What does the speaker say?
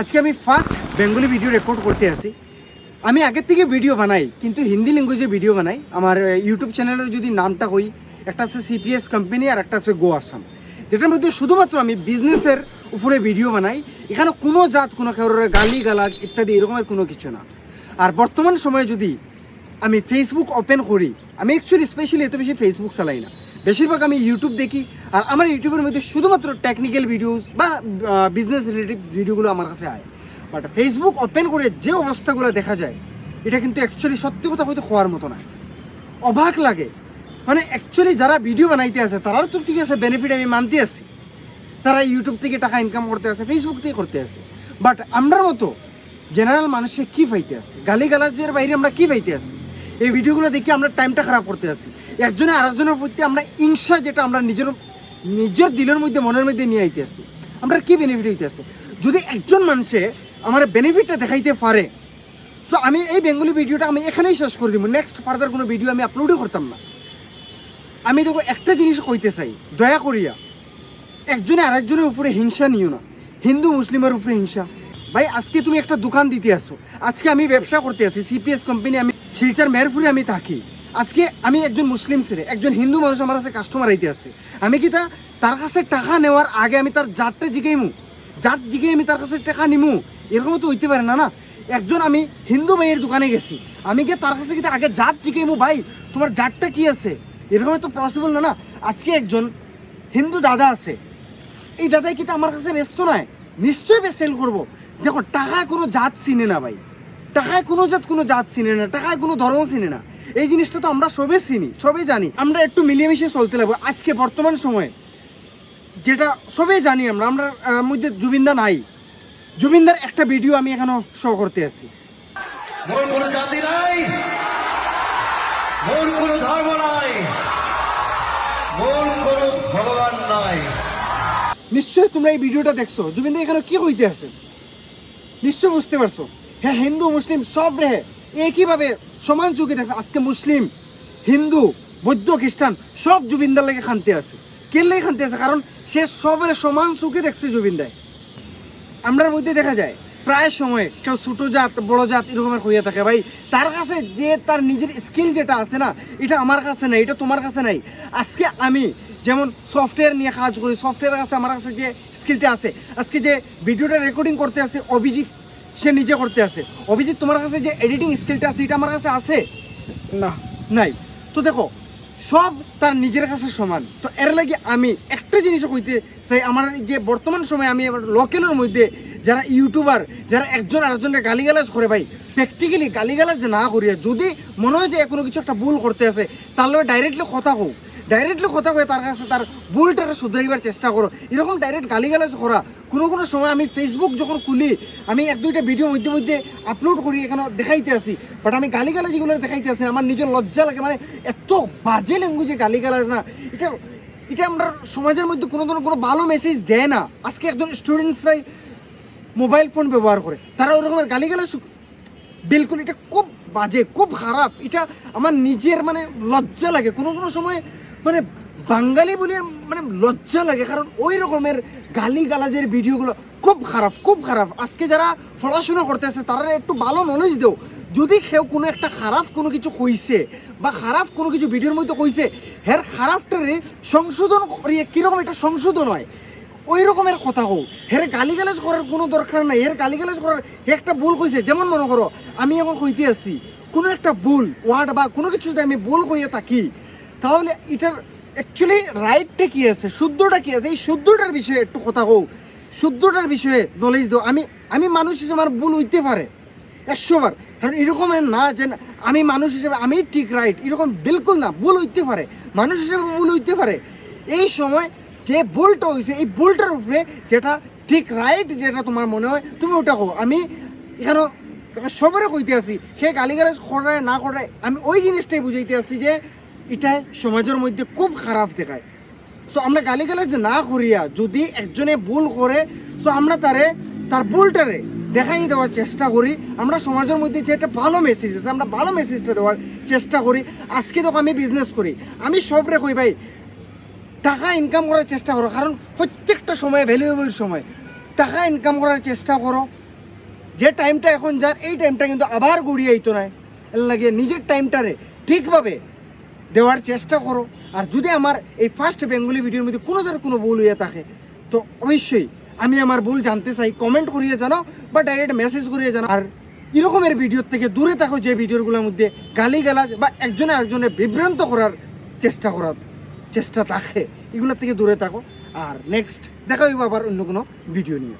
আজকে আমি first Bengali video record করতে আসি। আমি আগের থেকে ভিডিও বানাই, কিন্তু হিন্দি ল্যাঙ্গুয়েজে ভিডিও বানাই। আমার ইউটিউব চ্যানেলের যদি নামটা হই, একটা আছে সিপিএস কোম্পানি আর একটা আছে গো আসাম যেটার মধ্যে শুধুমাত্র আমি বিজনেসের উপরে ভিডিও বানাই। এখানে কোনো জাত, কোনো কারোর গালি, গালাজ ইত্যাদি এরকমের কোনো কিছু না। আর বর্তমান সময়ে যদি আমি ফেসবুক ওপেন করি, আমি অ্যাকচুয়ালি স্পেশালি এত বেশি ফেসবুক চালাই না। বেশিরভাগ আমি ইউটিউব দেখি, আর আমার ইউটিউবের মধ্যে শুধুমাত্র টেকনিক্যাল ভিডিওস বা বিজনেস রিলেটিভ ভিডিওগুলো আমার কাছে আয়। বাট ফেসবুক ওপেন করে যে অবস্থাগুলো দেখা যায়, এটা কিন্তু অ্যাকচুয়ালি সত্যি কথা হয়তো হওয়ার মতো না। অবাক লাগে। মানে অ্যাকচুয়ালি যারা ভিডিও বানাইতে আছে, তারাও তো ঠিক আছে বেনিফিট আমি মানতে আছি। তারা ইউটিউব থেকে টাকা ইনকাম করতে আছে ফেসবুক থেকে করতে আছে। বাট আমরার মতো জেনারেল মানুষে কি পাইতে আছে? গালি গালাজের বাইরে আমরা কী পাইতে আছি? এই ভিডিওগুলো দেখে আমরা টাইমটা খারাপ করতে আছি। একজনে আরেকজনের প্রতি আমরা ইংসা যেটা আমরা নিজের নিজের দিলের মধ্যে, মনের মধ্যে নিয়ে আইতে আছি। আমরা কি বেনিফিট হইতে আছে? যদি একজন মানুষে আমার বেনিফিটটা দেখাইতে পারে সো আমি এই বেঙ্গলি ভিডিওটা আমি এখানেই শেষ করে দিব। নেক্সট ফার্দার কোনো ভিডিও আমি আপলোডই করতাম না। আমি দেখো একটা জিনিস কইতে চাই, দয়া করিয়া। একজনে আরেকজনের উপরে হিংসা নিও না। হিন্দু, মুসলিমের উপরে হিংসা। ভাই, আজকে তুমি একটা দোকান দিতে আসো আজকে আমি ব্যবসা করতে আছি সিপিএস কোম্পানি আমি শিলচার মেরপুরে আমি থাকি। আজকে আমি একজন মুসলিম ছেলে, একজন হিন্দু মানুষ আমার কাছে কাস্টমার আইতে আছে। আমি কি তা, তার কাছে টাকা নেওয়ার আগে আমি তার জাতটা জিগাইমু? জাত জিগে আমি তার কাছে টাকা নিমু? এরকম তো হইতে পারে না না? একজন আমি হিন্দু ভাইয়ের দোকানে গেছি। আমি গিয়ে তার কাছে কিন্তু আগে জাত জিগাইমু, ভাই, তোমার জাতটা কি আছে? এরকম তো পসিবল না না? আজকে একজন হিন্দু দাদা আছে। এই দাদাই কিন্তু আমার কাছে ব্যস্ত নয়? নিশ্চয়ই সেল করব। দেখো, টাকা কোনো জাত চিনে না ভাই। টাকায় কোনো জাত কোনো জাত চিনে না টাকায় কোনো ধর্ম চিনে না। এই জিনিসটা তো আমরা সবে চিনি সবে জানি। আমরা একটু মিলিয়ে চলতে লাগবো। আজকে বর্তমান সময়ে যেটা সবে জানি আমরা আমরা মধ্যে জুবিনদা নাই। জুবিনদার একটা ভিডিও আমি এখানে শো করতে আসছি। মোর কোনো জাতি নাই মোর কোনো ধর্ম নাই মোর কোনো ভগবান নাই। নিশ্চয়ই তোমরা এই ভিডিওটা দেখছ। জুবিনদা এখানে কি হইতে আছে? নিশ্চয় বুঝতে পারছ। হ্যাঁ হিন্দু, মুসলিম, সব রে। একইভাবে সমান চোখে দেখছে? আজকে মুসলিম, হিন্দু, বৌদ্ধ, খ্রিস্টান, সব জুবিনদার লাগে খানতে আছে। কেন লাগে খানতে আছে? কারণ সে সবের সমান চোখে দেখছে জুবিনদায়। আমরার মধ্যে দেখা যায়, প্রায় সময় কেউ ছোটো জাত, বড় জাত এরকমের হইয়া থাকে। ভাই, তার কাছে যে তার নিজের স্কিল যেটা আছে না, এটা আমার কাছে নাই, এটা তোমার কাছে নাই। আজকে আমি যেমন সফটওয়্যার নিয়ে কাজ করি সফটওয়্যার কাছে আমার কাছে যে স্কিলটা আছে, আজকে যে ভিডিওটা রেকর্ডিং করতে আছে, অভিজিৎ সে নিজে করতে আছে। অভিজিৎ, তোমার কাছে যে এডিটিং স্কিলটা আছে, এটা আমার কাছে আছে? না, নাই। তো দেখো, সব তার নিজের কাছে সমান। তো এর লাগে আমি একটা জিনিস কইতে চাই, আমার যে বর্তমান সময়ে আমি লোকেলের মধ্যে যারা ইউটিউবার যারা একজন আরেকজনকে গালিগালাজ করে ভাই প্র্যাকটিক্যালি গালিগালাজ না করিয়া যদি মনে হয় যে কোনো কিছু একটা ভুল করতে আছে, তাহলে ডাইরেক্টলি কথা হোক ডাইরেক্টলি কথা কয়ে তার কাছে তার ভুলটাকে শুধরাইবার চেষ্টা করো। এরকম ডাইরেক্ট গালিগালাজ করা। কোনো কোনো সময় আমি ফেসবুক যখন খুলি, আমি এক দুইটা ভিডিও মধ্যে মধ্যে আপলোড করি এখানে দেখাইতে আসি। বাট আমি গালিগালাজিগুলো দেখাইতে আসি আমার নিজের লজ্জা লাগে। মানে এত বাজে ল্যাঙ্গুয়েজে গালিগালাজ না। এটা এটা আমরা সমাজের মধ্যে কোনো ধরনের কোনো ভালো মেসেজ দেয় না। আজকে একজন স্টুডেন্টসরাই মোবাইল ফোন ব্যবহার করে। তারা ওরকমের গালিগালাজ বিলকুল এটা খুব বাজে, খুব খারাপ। এটা আমার নিজের মানে লজ্জা লাগে। কোনো কোনো সময় মানে বাঙালি বলে মানে লজ্জা লাগে, কারণ ওই রকমের গালি গালাজের ভিডিওগুলো খুব খারাপ খুব খারাপ। আজকে যারা পড়াশোনা করতেছে তারা একটু ভালো নলেজ দেও। যদি কেউ কোনো একটা খারাপ কোনো কিছু কইছে বা খারাপ কোনো কিছু ভিডিওর মধ্যে কইছে, হের খারাপটারে সংশোধন করিয়ে কীরকম এটা সংশোধন হয়? ওই রকমের কথা হোক হের গালিগালাজ করার কোনো দরকার নাই। এর গালিগালাজ করার একটা ভুল কইছে। যেমন মনে করো, আমি এখন কইতে আছি কোনো একটা ভুল ওয়ার্ড বা কোনো কিছু যদি আমি ভুল কইয়ে থাকি তাহলে এটার অ্যাকচুয়ালি রাইটটা কি আছে? শুদ্ধটা কি আছে? এই শুদ্ধটার বিষয়ে একটু কথা হোক শুদ্ধটার বিষয়ে নলেজ দাও। আমি আমি মানুষ হিসেবে আমার ভুল হইতে পারে। একশো বার। কারণ এরকম না যে আমি মানুষ হিসেবে আমি ঠিক রাইট এরকম বিলকুল না। ভুল হইতে পারে। মানুষ হিসেবে ভুল হইতে পারে। এই সময় যে ভুলটা হয়েছে এই ভুলটার উপরে যেটা ঠিক রাইট যেটা তোমার মনে হয়, তুমি ওটা কো আমি এখানে সবারে কইতে আছি সে গালিগালাজ করায় না করায় আমি ওই জিনিসটাই বুঝাইতে আছি যে এটা সমাজের মধ্যে খুব খারাপ দেখায়। সো আমরা গালিগালাজ না করিয়া যদি একজনে ভুল করে সো আমরা তারে, তার ভুলটারে দেখাই দেওয়ার চেষ্টা করি। আমরা সমাজের মধ্যে যে একটা ভালো মেসেজ আছে, আমরা ভালো মেসেজটা দেওয়ার চেষ্টা করি। আজকে তো আমি বিজনেস করি। আমি সব রে কই, ভাই, টাকা ইনকাম করার চেষ্টা করো, কারণ প্রত্যেকটা সময় ভ্যালুয়েবল সময়। টাকা ইনকাম করার চেষ্টা করো। যে টাইমটা এখন যার, এই টাইমটা কিন্তু আবার গড়িয়ে আইতো না লাগে নিজের টাইমটারে ঠিকভাবে দেওয়ার চেষ্টা করো। আর যদি আমার এই ফার্স্ট বেঙ্গলি ভিডিওর মধ্যে কোনো ধরনের কোনো ভুল হয়ে থাকে, তো অবশ্যই আমি আমার ভুল জানতে চাই। কমেন্ট করিয়ে জানাও বা ডাইরেক্ট মেসেজ করিয়ে জানাও। আর এরকমের ভিডিওর থেকে দূরে থাকো যে ভিডিওগুলোর মধ্যে গালি গালাজ বা একজনে একজনে বিভ্রান্ত করার চেষ্টা করার চেষ্টা থাকে। এগুলোর থেকে দূরে থাকো। আর নেক্সট দেখা হইব আবার অন্য কোনো ভিডিও নিয়ে।